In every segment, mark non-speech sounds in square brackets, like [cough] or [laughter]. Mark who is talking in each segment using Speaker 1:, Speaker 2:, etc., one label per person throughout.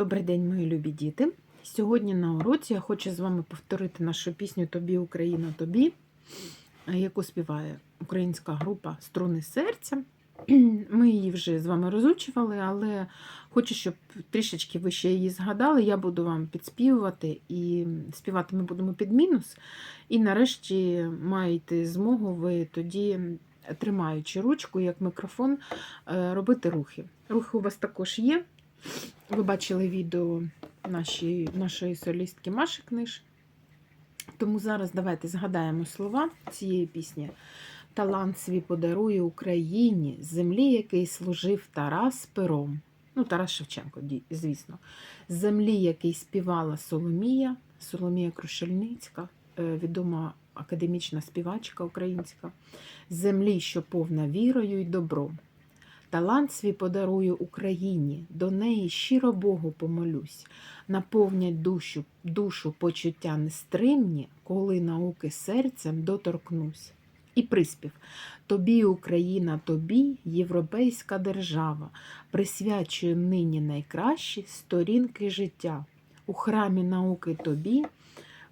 Speaker 1: Добрий день, мої любі діти. Сьогодні на уроці я хочу з вами повторити нашу пісню Тобі, Україна, тобі, яку співає українська група Струни серця. [clears throat] Ми її вже з вами розучували, але хочу, щоб трішечки ви ще її згадали. Я буду вам підспівувати і співати ми будемо під мінус. І нарешті маєте змогу ви тоді, тримаючи ручку як мікрофон, е, робити рухи. Рухи у вас також є. Ви бачили відео нашої, нашої солістки Маші Книж. Тому зараз давайте згадаємо слова цієї пісні. Талант свій подарує Україні, землі, який служив Тарас пером. Ну, Тарас Шевченко, звісно. Землі, який співала Соломія, Соломія Крушельницька, е, відома академічна співачка українська. Землі, що повна вірою й добром. Талант свій подарую Україні, до неї щиро Богу помолюсь, наповнять душу, душу почуття нестримні, коли науки серцем доторкнусь. І приспів Тобі, Україна, тобі, європейська держава, присвячує нині найкращі сторінки життя. У храмі науки тобі,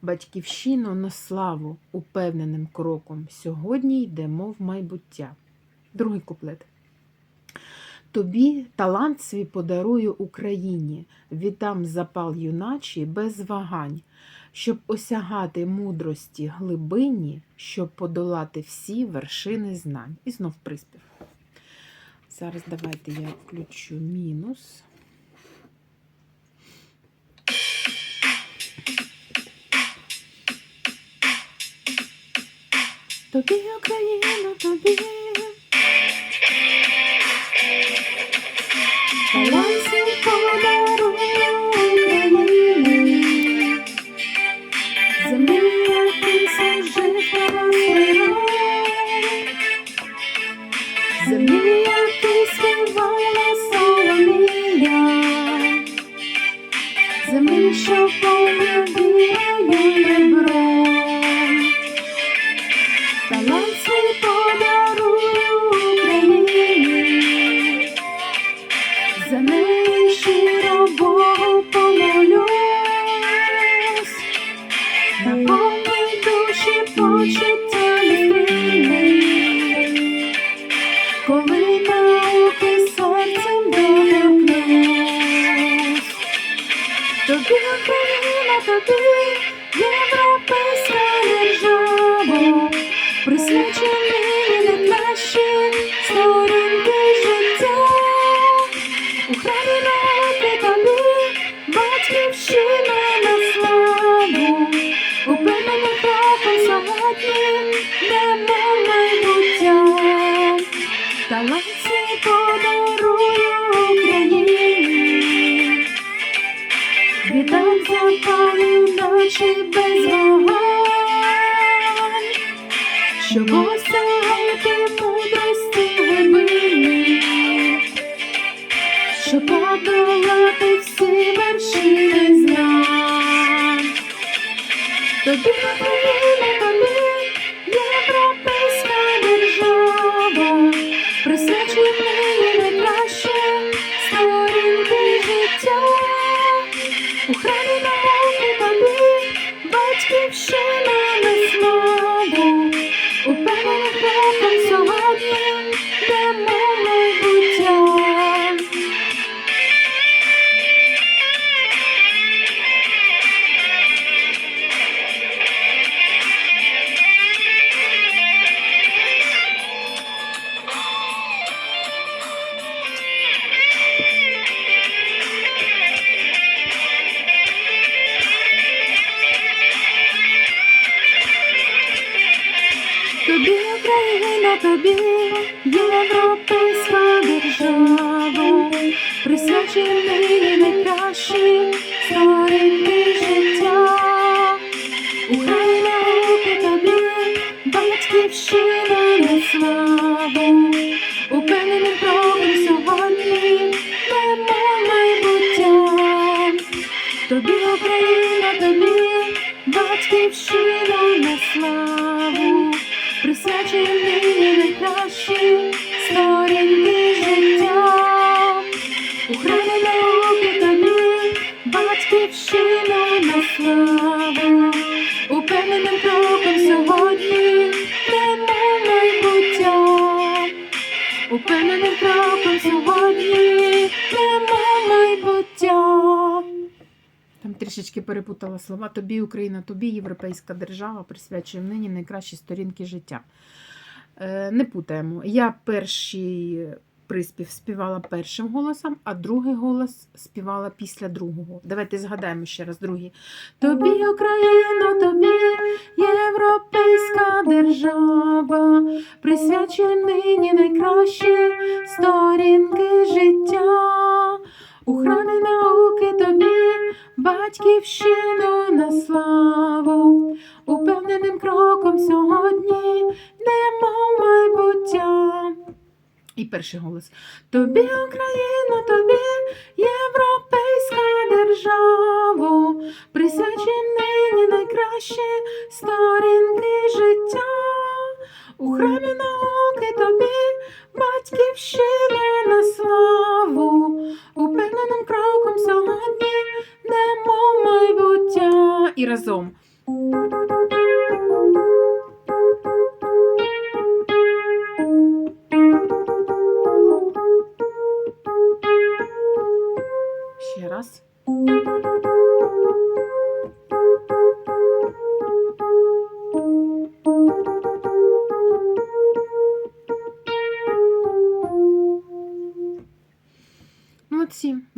Speaker 1: батьківщину на славу, упевненим кроком. Сьогодні йдемо в майбуття. Другий куплет. Тобі талант свій подарую Україні, віддам запал юначий без вагань, щоб осягати мудрості глибині, щоб подолати всі вершини знань. І знов приспів. Зараз давайте я включу мінус. Тобі, Україна, тобі. Тобі Україна, тобі європейська держава, присвячені найкращі сторінки життя. У храмі науки тобі, батьківщина на славу, упевнений кроком сьогодні, в майбуття. Талант свій подарує віддам запалю ночі без вогонь, щоб осягати мудрості глибини, щоб подолати всі вершини знань. Тобі тобі європейська держава, присвячені найкращі сторінки життя. У храмі науки тобі, батьківщина на славу, упевненим кроком сьогодні, йдемо майбуття. Тобі Україна, тобі батьківщина на славу, присвячені найкращі сторінки життя. У храмі науки тобі батьківщину на славу, упевненим кроком сьогодні в майбуття. Упевненим кроком сьогодні в майбуття. Там трішечки перепутала слова. Тобі Україна, тобі європейська держава присвячуємо нині найкращі сторінки життя. Е, не путаємо. Я перший приспів співала першим голосом, а другий голос співала після другого. Давайте згадаємо ще раз другий. Тобі, Україна, тобі європейська держава, присвячує нині найкращі сторінки життя. У храмі батьківщину на славу, упевненим кроком сьогодні йдемо в майбуття. І перший голос. Тобі, Україна, тобі європейська держава, присвячує нині найкращі сторінки життя. У храмі науки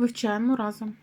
Speaker 1: вивчаємо разом.